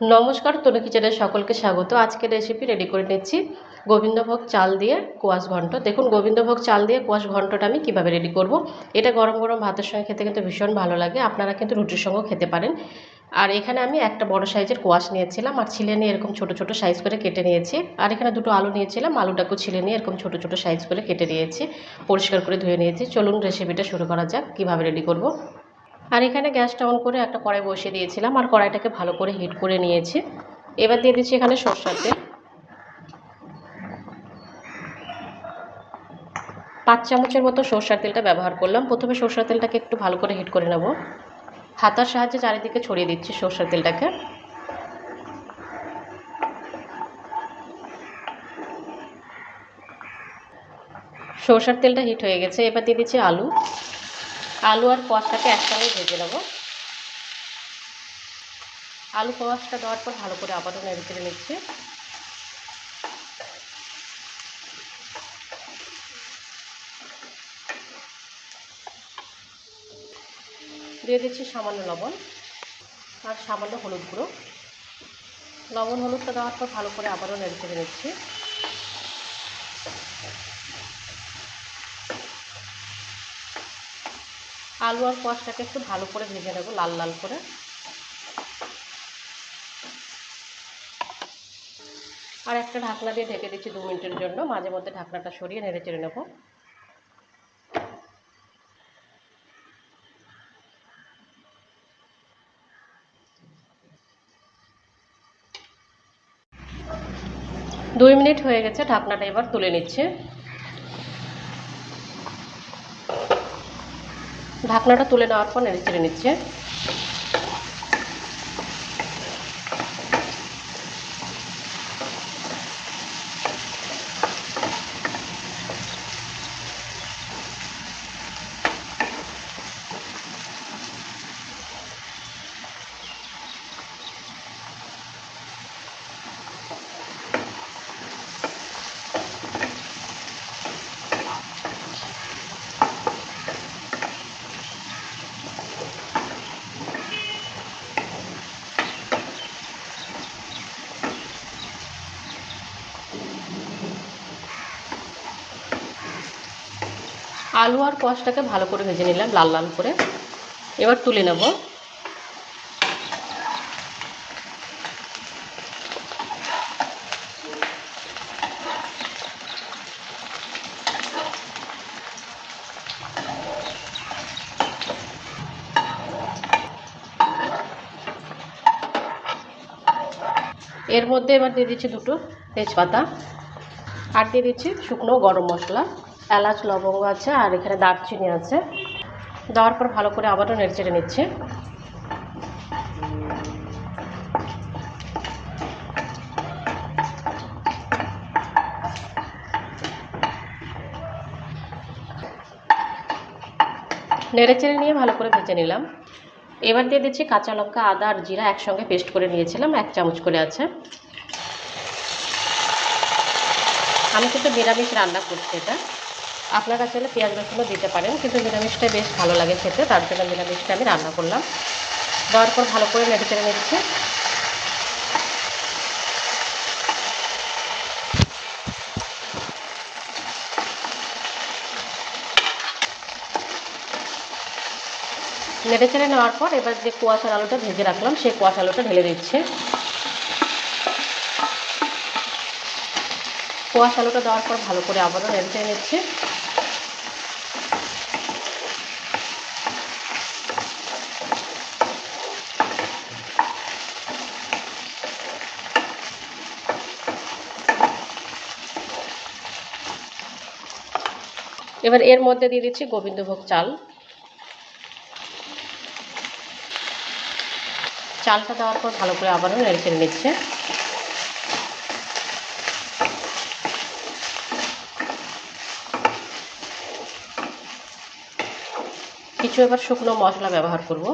নমস্কার, তনু কিচেনের সকলকে স্বাগত। আজকের রেসিপি রেডি করে নিচ্ছি। গোবিন্দভোগ চাল দিয়ে কোয়াশ ঘন্ট। দেখুন, গোবিন্দভোগ চাল দিয়ে কোয়াশ ঘন্টটা আমি কীভাবে রেডি করব। এটা গরম গরম ভাতের সঙ্গে খেতে কিন্তু ভীষণ ভালো লাগে। আপনারা কিন্তু রুটির সঙ্গেও খেতে পারেন। আর এখানে আমি একটা বড় সাইজের কোয়াশ নিয়েছিলাম। আর ছিলে নিয়ে এরকম ছোট ছোট সাইজ করে কেটে নিয়েছি। আর এখানে দুটো আলু নিয়েছিলাম। আলুটাকেও ছিলে নিয়ে এরকম ছোট ছোট সাইজ করে কেটে নিয়েছি। পরিষ্কার করে ধুয়ে নিয়েছি। চলুন রেসিপিটা শুরু করা যাক। কীভাবে রেডি করব? আর এখানে গ্যাসটা অন করে একটা কড়াই বসিয়ে দিয়েছিলাম আর কড়াইটাকে ভালো করে হিট করে নিয়েছি। এবার দিয়ে দিচ্ছি এখানে সর্ষার তেল। পাঁচ চামচের মতো সরষার তেলটা ব্যবহার করলাম। প্রথমে সরষার তেলটাকে একটু ভালো করে হিট করে নেব। হাতার সাহায্যে চারিদিকে ছড়িয়ে দিচ্ছি সরষার তেলটাকে। সরষার তেলটা হিট হয়ে গেছে। এবার দিয়ে দিচ্ছি আলু। আলু আর কোয়াশটাকে একসঙ্গে ভেজে নেব। আলু কোয়াশটা দেওয়ার পর ভালো করে আবারও নেড়ে চেড়ে নিচ্ছি। দিয়ে দিচ্ছি সামান্য লবণ আর সামান্য হলুদ গুঁড়ো। লবণ হলুদটা দেওয়ার পর ভালো করে আবারও নেড়ে চেড়ে নিচ্ছি। আলু আর কোয়াশটাকে একটু ভালো করে ভেজে নেব, লাল লাল করে। আর একটা ঢাকনা দিয়ে ঢেকে দিচ্ছি দু মিনিটের জন্য, মাঝে মধ্যে ঢাকনাটা সরিয়ে নেড়ে চেড়ে নেব। দুই মিনিট হয়ে গেছে, ঢাকনাটা এবার তুলে নিচ্ছে। ঢাকনাটা তুলে নেওয়ার পর নেড়ে চেড়ে নিচ্ছে। আলু আর কষটাকে ভালো করে ভেজে নিলাম, লাল লাল করে। এবার তুলে নেব। এর মধ্যে এবার দিয়ে দিচ্ছি দুটো তেজপাতা। আর দিয়ে দিচ্ছি শুকনো গরম মশলা। এলাচ, লবঙ্গ আছে আর এখানে দারচিনি আছে। দেওয়ার পর ভালো করে আবারও নেড়েচেড়ে নিচ্ছে। নেড়েচেড়ে নিয়ে ভালো করে ভেজে নিলাম। এবার দিয়ে দিচ্ছি কাঁচা লঙ্কা, আদা আর জিরা একসঙ্গে পেস্ট করে নিয়েছিলাম, এক চামচ করে আছে। আমি কিন্তু নিরামিষ রান্না করছি এটা। আপনারা চাইলে পেঁয়াজ রসুনও দিতে পারেন, কিন্তু নিরামিষটাই বেশ ভালো লাগে খেতে, তার জন্য নিরামিষটা আমি রান্না করলাম। দেওয়ার পর ভালো করে নেড়ে চেড়ে নিচ্ছে। নেড়ে চেড়ে নেওয়ার পর এবার যে কুয়াশার আলুটা ভেজে রাখলাম, সেই কুয়াশা আলুটা ঢেলে দিচ্ছে। কোয়াশ আলুটা দেওয়ার পর ভালো করে আবারও চেড়ে নিচ্ছে। এবার এর মধ্যে দিয়ে দিচ্ছি গোবিন্দভোগ চাল। চালটা দেওয়ার পর ভালো করে আবারও নেড়ে নিচ্ছে। কিছু এবার শুকনো মশলা ব্যবহার করব।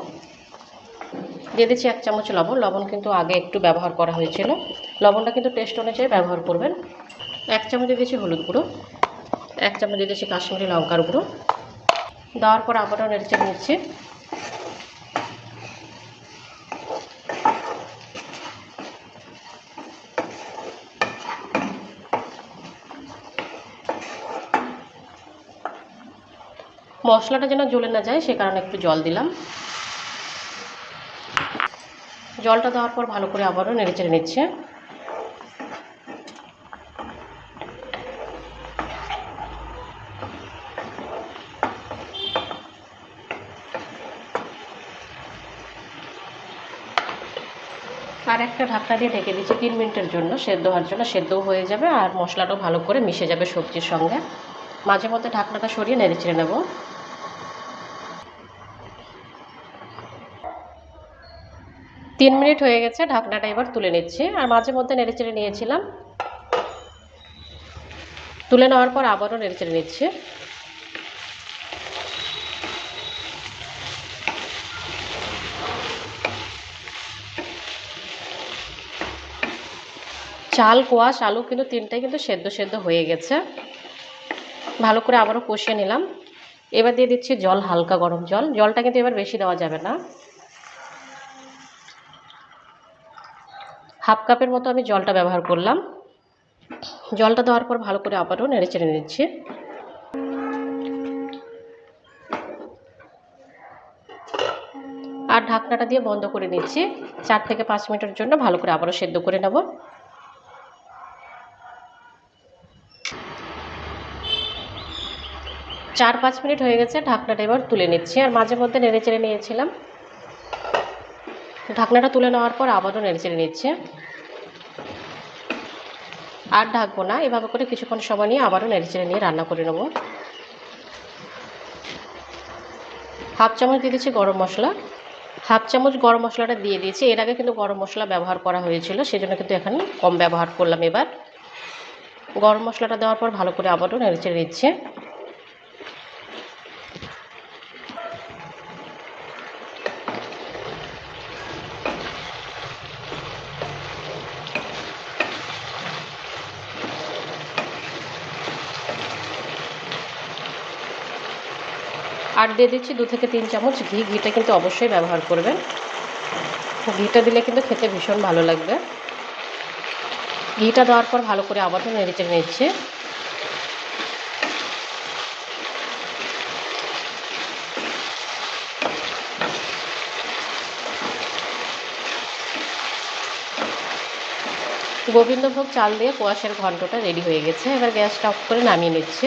দিয়ে দিচ্ছি এক চামচ লবণ। লবণ কিন্তু আগে একটু ব্যবহার করা হয়েছিল। লবণটা কিন্তু টেস্ট অনুযায়ী ব্যবহার করবেন। এক চামচ দিয়ে দিচ্ছি হলুদ গুঁড়ো। এক চামচ দিয়ে দিচ্ছি কাশ্মীরি লঙ্কার গুঁড়ো। দেওয়ার পর আবারও নেড়ে নিচ্ছি। মশলাটা যেন জ্বলে না যায়, সে কারণে একটু জল দিলাম। জলটা দেওয়ার পর ভালো করে আবারও নেড়ে চেড়ে নিচ্ছে। আর একটা ঢাকনা দিয়ে ঢেকে দিচ্ছি তিন মিনিটের জন্য, সেদ্ধ হওয়ার জন্য। সেদ্ধও হয়ে যাবে আর মশলাটাও ভালো করে মিশে যাবে সবজির সঙ্গে। মাঝে মধ্যে ঢাকনাটা সরিয়ে নেড়ে ছেড়ে নেব। তিন মিনিট হয়ে গেছে, ঢাকনাটা এবার তুলে নিচ্ছি। আর মাঝে মধ্যে নেড়ে চেড়ে নিয়েছিলাম। তুলে নেওয়ার পর আবারও নেড়ে চেড়ে নিচ্ছি। চাল, কোয়াশ, আলু কিন্তু তিনটাই কিন্তু সেদ্ধ সেদ্ধ হয়ে গেছে। ভালো করে আবারও কষিয়ে নিলাম। এবার দিয়ে দিচ্ছি জল, হালকা গরম জল। জলটা কিন্তু এবার বেশি দেওয়া যাবে না। হাফ কাপের মতো আমি জলটা ব্যবহার করলাম। জলটা দেওয়ার পর ভালো করে আবারও নেড়ে চেড়ে নিচ্ছি। আর ঢাকনাটা দিয়ে বন্ধ করে নিচ্ছি। চার থেকে পাঁচ মিনিটের জন্য ভালো করে আবারও সেদ্ধ করে নেব। চার পাঁচ মিনিট হয়ে গেছে, ঢাকনাটা এবার তুলে নিচ্ছি। আর মাঝে মধ্যে নেড়ে চেড়ে নিয়েছিলাম। ঢাকনাটা তুলে নেওয়ার পর আবারও নেড়ে চেড়ে নিচ্ছে। আর ঢাকবো না, এভাবে করে কিছুক্ষণ সময় নিয়ে আবারও নেড়ে চেড়ে নিয়ে রান্না করে নেব। হাফ চামচ দিয়ে দিচ্ছি গরম মশলা। হাফ চামচ গরম মশলাটা দিয়ে দিয়েছি। এর আগে কিন্তু গরম মশলা ব্যবহার করা হয়েছিল, সেজন্য কিন্তু এখানে কম ব্যবহার করলাম এবার। গরম মশলাটা দেওয়ার পর ভালো করে আবারও নেড়ে চেড়ে দিচ্ছে আর দিয়ে দিচ্ছি দু থেকে তিন চামচ ঘি। ঘিটা কিন্তু অবশ্যই ব্যবহার করবেন। ঘিটা দিলে কিন্তু খেতে ভীষণ ভালো লাগবে। ঘিটা দেওয়ার পর ভালো করে আবারও নেড়ে চেড়ে নিচ্ছে। গোবিন্দভোগ চাল দিয়ে কোয়াশের ঘন্টটা রেডি হয়ে গেছে। এবার গ্যাসটা অফ করে নামিয়ে নিচ্ছে।